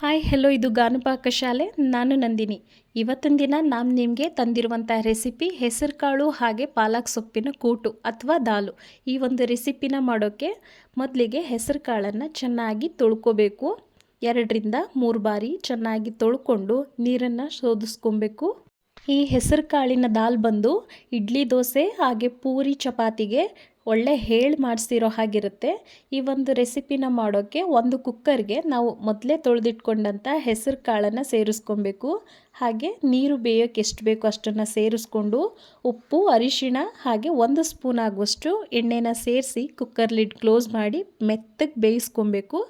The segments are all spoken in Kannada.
ಹಾಯ್ ಹೆಲೋ ಇದು ಗಾನಪಾಕ ಶಾಲೆ. ನಾನು ನಂದಿನಿ. ಇವತ್ತಿನ ದಿನ ನಾನು ನಿಮಗೆ ತಂದಿರುವಂಥ ರೆಸಿಪಿ ಹೆಸರುಕಾಳು ಹಾಗೆ ಪಾಲಕ್ ಸೊಪ್ಪಿನ ಕೂಟು ಅಥವಾ ದಾಲು. ಈ ಒಂದು ರೆಸಿಪಿನ ಮಾಡೋಕ್ಕೆ ಮೊದಲಿಗೆ ಹೆಸರು ಕಾಳನ್ನು ಚೆನ್ನಾಗಿ ತೊಳ್ಕೊಬೇಕು. ಎರಡರಿಂದ ಮೂರು ಬಾರಿ ಚೆನ್ನಾಗಿ ತೊಳ್ಕೊಂಡು ನೀರನ್ನು ಶೋಧಿಸ್ಕೊಬೇಕು. ಈ ಹೆಸರು ಕಾಳಿನ ದಾಲ್ ಬಂದು ಇಡ್ಲಿ ದೋಸೆ ಹಾಗೆ ಪೂರಿ ಚಪಾತಿಗೆ ಒಳ್ಳೆ ಹೇಳಿ ಮಾಡಿಸಿರೋ ಹಾಗಿರುತ್ತೆ. ಈ ಒಂದು ರೆಸಿಪಿನ ಮಾಡೋಕ್ಕೆ ಒಂದು ಕುಕ್ಕರ್ಗೆ ನಾವು ಮೊದಲೇ ತೊಳೆದಿಟ್ಕೊಂಡಂಥ ಹೆಸರು ಕಾಳನ್ನು ಸೇರಿಸ್ಕೊಬೇಕು. ಹಾಗೆ ನೀರು ಬೇಯೋಕ್ಕೆ ಎಷ್ಟು ಬೇಕೋ ಅಷ್ಟನ್ನು ಸೇರಿಸ್ಕೊಂಡು ಉಪ್ಪು, ಅರಿಶಿಣ ಹಾಗೆ ಒಂದು ಸ್ಪೂನ್ ಆಗುವಷ್ಟು ಎಣ್ಣೆನ ಸೇರಿಸಿ ಕುಕ್ಕರ್ ಲಿಡ್ ಕ್ಲೋಸ್ ಮಾಡಿ ಮೆತ್ತಗೆ ಬೇಯಿಸ್ಕೊಬೇಕು.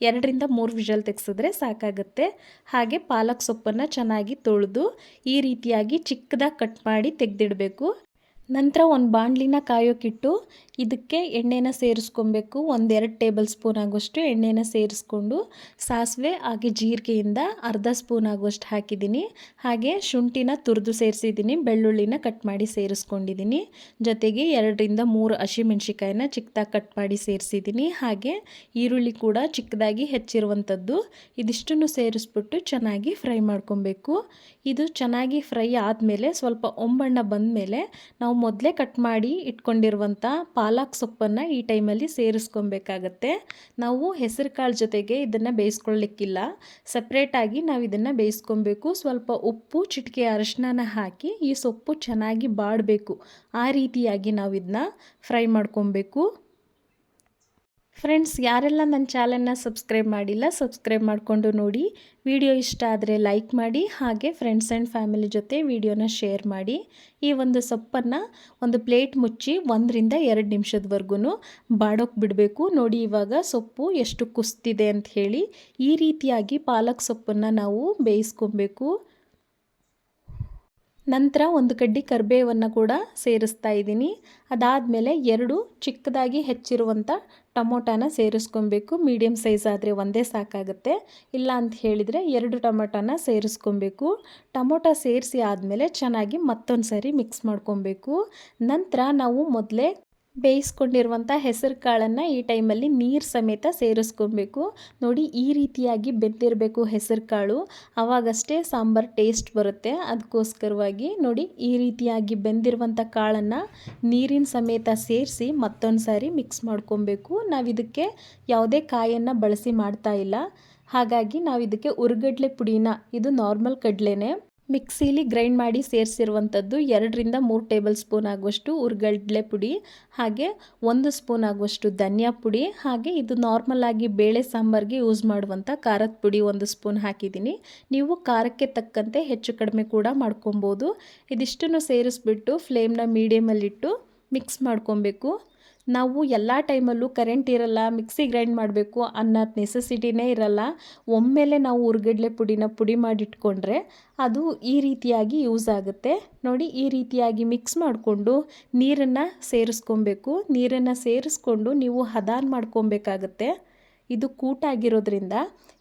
ಎರಡರಿಂದ ಮೂರು ವಿಷಲ್ ತೆಗೆಸಿದ್ರೆ ಸಾಕಾಗುತ್ತೆ. ಹಾಗೆ ಪಾಲಕ್ ಸೊಪ್ಪನ್ನು ಚೆನ್ನಾಗಿ ತೊಳೆದು ಈ ರೀತಿಯಾಗಿ ಚಿಕ್ಕದಾಗಿ ಕಟ್ ಮಾಡಿ ತೆಗೆದಿಡಬೇಕು. ನಂತರ ಒಂದು ಬಾಣಲಿನ ಕಾಯೋಕ್ಕಿಟ್ಟು ಇದಕ್ಕೆ ಎಣ್ಣೆನ ಸೇರಿಸ್ಕೊಬೇಕು. ಒಂದೆರಡು ಟೇಬಲ್ ಸ್ಪೂನ್ ಆಗೋಷ್ಟು ಎಣ್ಣೆನ ಸೇರಿಸ್ಕೊಂಡು ಸಾಸಿವೆ ಹಾಗೆ ಜೀರಿಗೆಯಿಂದ ಅರ್ಧ ಸ್ಪೂನ್ ಆಗುವಷ್ಟು ಹಾಕಿದ್ದೀನಿ. ಹಾಗೆ ಶುಂಠಿನ ತುರಿದು ಸೇರಿಸಿದ್ದೀನಿ. ಬೆಳ್ಳುಳ್ಳಿನ ಕಟ್ ಮಾಡಿ ಸೇರಿಸ್ಕೊಂಡಿದ್ದೀನಿ. ಜೊತೆಗೆ ಎರಡರಿಂದ ಮೂರು ಹಸಿಮೆಣ್ಸಿಕಾಯಿನ ಚಿಕ್ಕದಾಗಿ ಕಟ್ ಮಾಡಿ ಸೇರಿಸಿದ್ದೀನಿ. ಹಾಗೆ ಈರುಳ್ಳಿ ಕೂಡ ಚಿಕ್ಕದಾಗಿ ಹೆಚ್ಚಿರುವಂಥದ್ದು ಇದಿಷ್ಟನ್ನು ಸೇರಿಸ್ಬಿಟ್ಟು ಚೆನ್ನಾಗಿ ಫ್ರೈ ಮಾಡ್ಕೊಬೇಕು. ಇದು ಚೆನ್ನಾಗಿ ಫ್ರೈ ಆದಮೇಲೆ ಸ್ವಲ್ಪ ಒಂಬಣ್ಣ ಬಂದಮೇಲೆ ನಾವು ಮೊದಲೇ ಕಟ್ ಮಾಡಿ ಇಟ್ಕೊಂಡಿರುವಂಥ ಪಾಲಕ್ ಸೊಪ್ಪನ್ನು ಈ ಟೈಮಲ್ಲಿ ಸೇರಿಸ್ಕೊಬೇಕಾಗತ್ತೆ. ನಾವು ಹೆಸರು ಕಾಳು ಜೊತೆಗೆ ಇದನ್ನು ಬೇಯಿಸ್ಕೊಳ್ಳಿಕ್ಕಿಲ್ಲ ಸಪ್ರೇಟಾಗಿ ನಾವು ಇದನ್ನು ಬೇಯಿಸ್ಕೊಬೇಕು. ಸ್ವಲ್ಪ ಉಪ್ಪು, ಚಿಟಿಕೆ ಅರಶಿನ ಹಾಕಿ ಈ ಸೊಪ್ಪು ಚೆನ್ನಾಗಿ ಬಾಡಬೇಕು. ಆ ರೀತಿಯಾಗಿ ನಾವು ಇದನ್ನ ಫ್ರೈ ಮಾಡ್ಕೊಬೇಕು. ಫ್ರೆಂಡ್ಸ್ ಯಾರೆಲ್ಲ ನನ್ನ ಚಾನಲ್ನ ಸಬ್ಸ್ಕ್ರೈಬ್ ಮಾಡಿಲ್ಲ ಸಬ್ಸ್ಕ್ರೈಬ್ ಮಾಡಿಕೊಂಡು ನೋಡಿ. ವಿಡಿಯೋ ಇಷ್ಟ ಆದರೆ ಲೈಕ್ ಮಾಡಿ, ಹಾಗೆ ಫ್ರೆಂಡ್ಸ್ ಆ್ಯಂಡ್ ಫ್ಯಾಮಿಲಿ ಜೊತೆ ವಿಡಿಯೋನ ಶೇರ್ ಮಾಡಿ. ಈ ಒಂದು ಸೊಪ್ಪನ್ನು ಒಂದು ಪ್ಲೇಟ್ ಮುಚ್ಚಿ ಒಂದರಿಂದ ಎರಡು ನಿಮಿಷದವರೆಗೂ ಬಾಡೋಕೆ ಬಿಡಬೇಕು. ನೋಡಿ ಇವಾಗ ಸೊಪ್ಪು ಎಷ್ಟು ಕುಸ್ತಿದೆ ಅಂತ ಹೇಳಿ ಈ ರೀತಿಯಾಗಿ ಪಾಲಕ್ ಸೊಪ್ಪನ್ನು ನಾವು ಬೇಯಿಸ್ಕೊಬೇಕು. ನಂತರ ಒಂದು ಕಡ್ಡಿ ಕರಿಬೇವನ್ನು ಕೂಡ ಸೇರಿಸ್ತಾ ಇದ್ದೀನಿ. ಅದಾದಮೇಲೆ ಎರಡು ಚಿಕ್ಕದಾಗಿ ಹೆಚ್ಚಿರುವಂಥ ಟೊಮೊಟೊನ ಸೇರಿಸ್ಕೊಬೇಕು. ಮೀಡಿಯಮ್ ಸೈಜ್ ಆದರೆ ಒಂದೇ ಸಾಕಾಗುತ್ತೆ. ಇಲ್ಲ ಅಂತ ಹೇಳಿದರೆ ಎರಡು ಟೊಮೊಟೊನ ಸೇರಿಸ್ಕೊಬೇಕು. ಟೊಮೊಟೊ ಸೇರಿಸಿ ಆದಮೇಲೆ ಚೆನ್ನಾಗಿ ಮತ್ತೊಂದು ಸಾರಿ ಮಿಕ್ಸ್ ಮಾಡ್ಕೊಬೇಕು. ನಂತರ ನಾವು ಮೊದಲೇ ಬೇಯಿಸ್ಕೊಂಡಿರುವಂಥ ಹೆಸರು ಕಾಳನ್ನು ಈ ಟೈಮಲ್ಲಿ ನೀರು ಸಮೇತ ಸೇರಿಸ್ಕೊಬೇಕು. ನೋಡಿ, ಈ ರೀತಿಯಾಗಿ ಬೆಂದಿರಬೇಕು ಹೆಸರು ಕಾಳು. ಆವಾಗಷ್ಟೇ ಸಾಂಬಾರು ಟೇಸ್ಟ್ ಬರುತ್ತೆ. ಅದಕ್ಕೋಸ್ಕರವಾಗಿ ನೋಡಿ, ಈ ರೀತಿಯಾಗಿ ಬೆಂದಿರುವಂಥ ಕಾಳನ್ನು ನೀರಿನ ಸಮೇತ ಸೇರಿಸಿ ಮತ್ತೊಂದು ಸಾರಿ ಮಿಕ್ಸ್ ಮಾಡ್ಕೊಬೇಕು. ನಾವು ಇದಕ್ಕೆ ಯಾವುದೇ ಕಾಯನ್ನು ಬಳಸಿ ಮಾಡ್ತಾ ಇಲ್ಲ. ಹಾಗಾಗಿ ನಾವು ಇದಕ್ಕೆ ಉರ್ಗಡ್ಲೆ ಪುಡಿನ, ಇದು ನಾರ್ಮಲ್ ಕಡಲೆನೇ. ಮಿಕ್ಸಿಲಿ ಗ್ರೈಂಡ್ ಮಾಡಿ ಸೇರಿಸಿರುವಂಥದ್ದು ಎರಡರಿಂದ ಮೂರು ಟೇಬಲ್ ಸ್ಪೂನ್ ಆಗುವಷ್ಟು ಉರ್ಗಡ್ಲೆ ಪುಡಿ, ಹಾಗೆ ಒಂದು ಸ್ಪೂನ್ ಆಗುವಷ್ಟು ಧನಿಯಾ ಪುಡಿ, ಹಾಗೆ ಇದು ನಾರ್ಮಲ್ ಆಗಿ ಬೇಳೆ ಸಾಂಬಾರಿಗೆ ಯೂಸ್ ಮಾಡುವಂಥ ಖಾರದ ಪುಡಿ ಒಂದು ಸ್ಪೂನ್ ಹಾಕಿದ್ದೀನಿ. ನೀವು ಖಾರಕ್ಕೆ ತಕ್ಕಂತೆ ಹೆಚ್ಚು ಕಡಿಮೆ ಕೂಡ ಮಾಡ್ಕೊಬೋದು. ಇದಿಷ್ಟನ್ನು ಸೇರಿಸ್ಬಿಟ್ಟು ಫ್ಲೇಮ್ನ ಮೀಡಿಯಮಲ್ಲಿಟ್ಟು ಮಿಕ್ಸ್ ಮಾಡ್ಕೊಬೇಕು. ನಾವು ಎಲ್ಲ ಟೈಮಲ್ಲೂ ಕರೆಂಟ್ ಇರಲ್ಲ ಮಿಕ್ಸಿ ಗ್ರೈಂಡ್ ಮಾಡಬೇಕು ಅನ್ನೋದು ನೆಸೆಸಿಟಿನೇ ಇರಲ್ಲ. ಒಮ್ಮೆಲೆ ನಾವು ಉರ್ಗಡ್ಲೆ ಪುಡಿನ ಪುಡಿ ಮಾಡಿಟ್ಕೊಂಡ್ರೆ ಅದು ಈ ರೀತಿಯಾಗಿ ಯೂಸ್ ಆಗುತ್ತೆ. ನೋಡಿ, ಈ ರೀತಿಯಾಗಿ ಮಿಕ್ಸ್ ಮಾಡಿಕೊಂಡು ನೀರನ್ನು ಸೇರಿಸ್ಕೊಬೇಕು. ನೀರನ್ನು ಸೇರಿಸ್ಕೊಂಡು ನೀವು ಹದಾನ್ ಮಾಡ್ಕೊಬೇಕಾಗತ್ತೆ. ಇದು ಕೂಟಾಗಿರೋದ್ರಿಂದ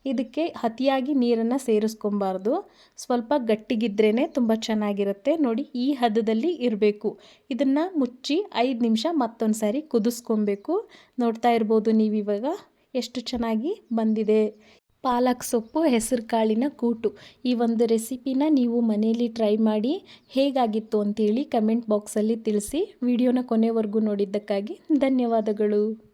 ಇದಕ್ಕೆ ಅತಿಯಾಗಿ ನೀರನ್ನು ಸೇರಿಸ್ಕೊಬಾರ್ದು. ಸ್ವಲ್ಪ ಗಟ್ಟಿಗಿದ್ರೇ ತುಂಬ ಚೆನ್ನಾಗಿರುತ್ತೆ. ನೋಡಿ, ಈ ಹದದಲ್ಲಿ ಇರಬೇಕು. ಇದನ್ನು ಮುಚ್ಚಿ ಐದು ನಿಮಿಷ ಮತ್ತೊಂದು ಸಾರಿ ಕುದಿಸ್ಕೊಬೇಕು. ನೋಡ್ತಾ ಇರ್ಬೋದು ನೀವಿವಾಗ ಎಷ್ಟು ಚೆನ್ನಾಗಿ ಬಂದಿದೆ. ಪಾಲಕ್ ಸೊಪ್ಪು, ಹೆಸರು ಕಾಳಿನ ಕೂಟು. ಈ ಒಂದು ರೆಸಿಪಿನ ನೀವು ಮನೆಯಲ್ಲಿ ಟ್ರೈ ಮಾಡಿ ಹೇಗಾಗಿತ್ತು ಅಂತೇಳಿ ಕಮೆಂಟ್ ಬಾಕ್ಸಲ್ಲಿ ತಿಳಿಸಿ. ವಿಡಿಯೋನ ಕೊನೆವರೆಗೂ ನೋಡಿದ್ದಕ್ಕಾಗಿ ಧನ್ಯವಾದಗಳು.